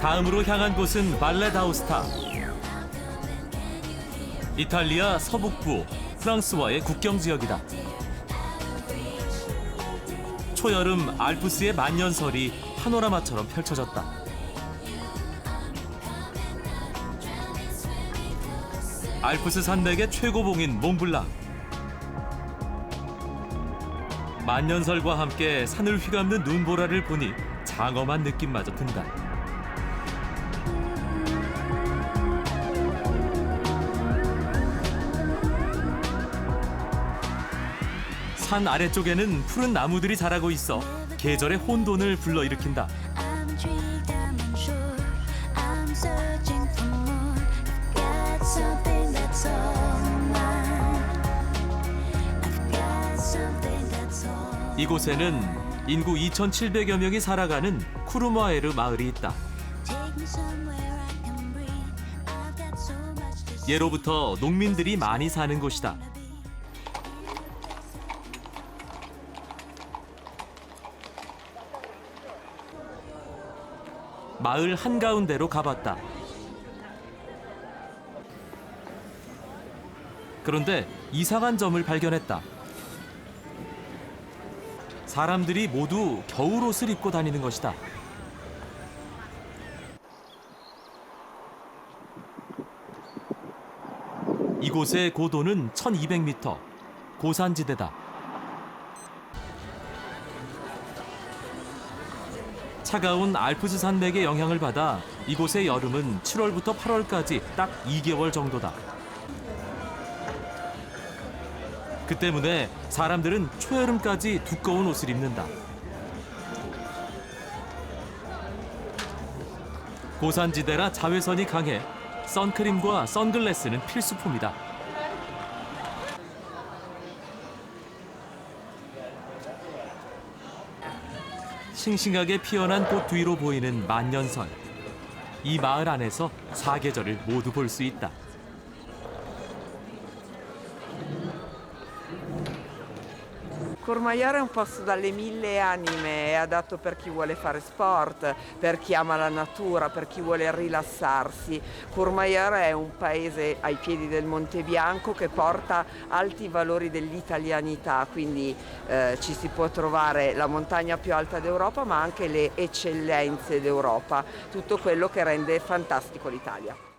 다음으로 향한 곳은 말레다우스타. 이탈리아 서북부 프랑스와의 국경 지역이다. 초여름 알프스의 만년설이 파노라마처럼 펼쳐졌다. 알프스 산맥의 최고봉인 몽블랑. 만년설과 함께 산을 휘감는 눈보라를 보니 장엄한 느낌마저 든다. 산 아래쪽에는 푸른 나무들이 자라고 있어 계절의 혼돈을 불러일으킨다. 이곳에는 인구 2,700여 명이 살아가는 쿠르마에르 마을이 있다. 예로부터 농민들이 많이 사는 곳이다. 마을 한가운데로 가봤다. 그런데 이상한 점을 발견했다. 사람들이 모두 겨울옷을 입고 다니는 것이다. 이곳의 고도는 1200m, 고산지대다. 차가운 알프스 산맥의 영향을 받아 이곳의 여름은 7월부터 8월까지 딱 2개월 정도다. 그 때문에 사람들은 초여름까지 두꺼운 옷을 입는다. 고산지대라 자외선이 강해 선크림과 선글라스는 필수품이다. 싱싱하게 피어난 꽃 뒤로 보이는 만년설. 이 마을 안에서 사계절을 모두 볼 수 있다. Courmayeur è un posto dalle mille anime, è adatto per chi vuole fare sport, per chi ama la natura, per chi vuole rilassarsi. Courmayeur è un paese ai piedi del Monte Bianco che porta alti valori dell'italianità, quindi eh, ci si può trovare la montagna più alta d'Europa ma anche le eccellenze d'Europa, tutto quello che rende fantastico l'Italia.